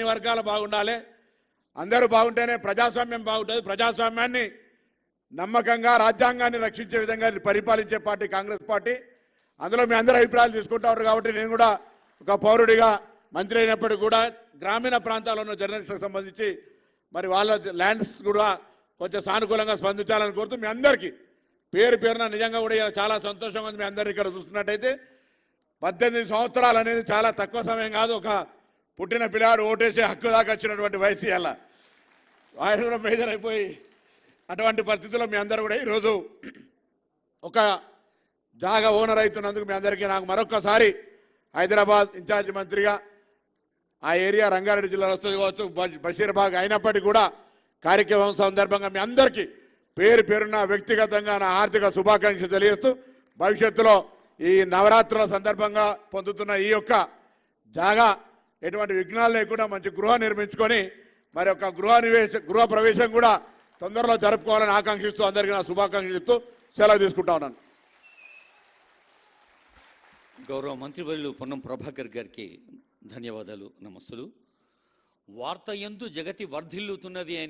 అన్ని వర్గాలు బాగుండాలి. అందరూ బాగుంటేనే ప్రజాస్వామ్యం బాగుంటుంది. ప్రజాస్వామ్యాన్ని నమ్మకంగా రాజ్యాంగాన్ని రక్షించే విధంగా పరిపాలించే పార్టీ కాంగ్రెస్ పార్టీ. అందులో మీ అందరూ అభిప్రాయాలు తీసుకుంటారు కాబట్టి నేను కూడా ఒక పౌరుడిగా మంత్రి అయినప్పటికీ కూడా గ్రామీణ ప్రాంతాల్లో ఉన్న జర్నలిస్టులకు సంబంధించి మరి వాళ్ళ ల్యాండ్స్ కూడా కొంచెం సానుకూలంగా స్పందించాలని కోరుతూ మీ అందరికీ పేరు పేరున నిజంగా కూడా ఇలా చాలా సంతోషంగా ఉంది మీ అందరినీ ఇక్కడ చూస్తున్నట్టయితే. పద్దెనిమిది సంవత్సరాలు అనేది చాలా తక్కువ సమయం కాదు. ఒక పుట్టిన పిల్లాడు ఓటేసే హక్కు దాకా వచ్చినటువంటి వయసు అలా ఆయన కూడా మేజర్ అయిపోయి అటువంటి పరిస్థితుల్లో మీ అందరూ కూడా ఈరోజు ఒక జాగా ఓనర్ అవుతున్నందుకు మీ అందరికీ నాకు మరొకసారి హైదరాబాద్ ఇన్ఛార్జ్ మంత్రిగా ఆ ఏరియా రంగారెడ్డి జిల్లాలో వస్తుంది కావచ్చు బషీర్బాగ్ అయినప్పటికీ కూడా కార్యక్రమం సందర్భంగా మీ అందరికీ పేరు పేరున్న వ్యక్తిగతంగా నా ఆర్థిక శుభాకాంక్షలు తెలియజేస్తూ భవిష్యత్తులో ఈ నవరాత్రుల సందర్భంగా పొందుతున్న ఈ యొక్క జాగా ఎటువంటి విఘ్నాలు లేకుండా మంచి గృహ నిర్మించుకొని మరి ఒక గృహ నివేశ గృహ ప్రవేశం కూడా తొందరలో జరుపుకోవాలని ఆకాంక్షిస్తూ అందరికీ నా శుభాకాంక్షలు చెప్తూ సెలవు తీసుకుంటా ఉన్నాను. గౌరవ మంత్రివర్యులు పొన్నం ప్రభాకర్ గారికి ధన్యవాదాలు నమస్సులు. వార్త ఎందు జగతి వర్ధిల్లుతున్నది అని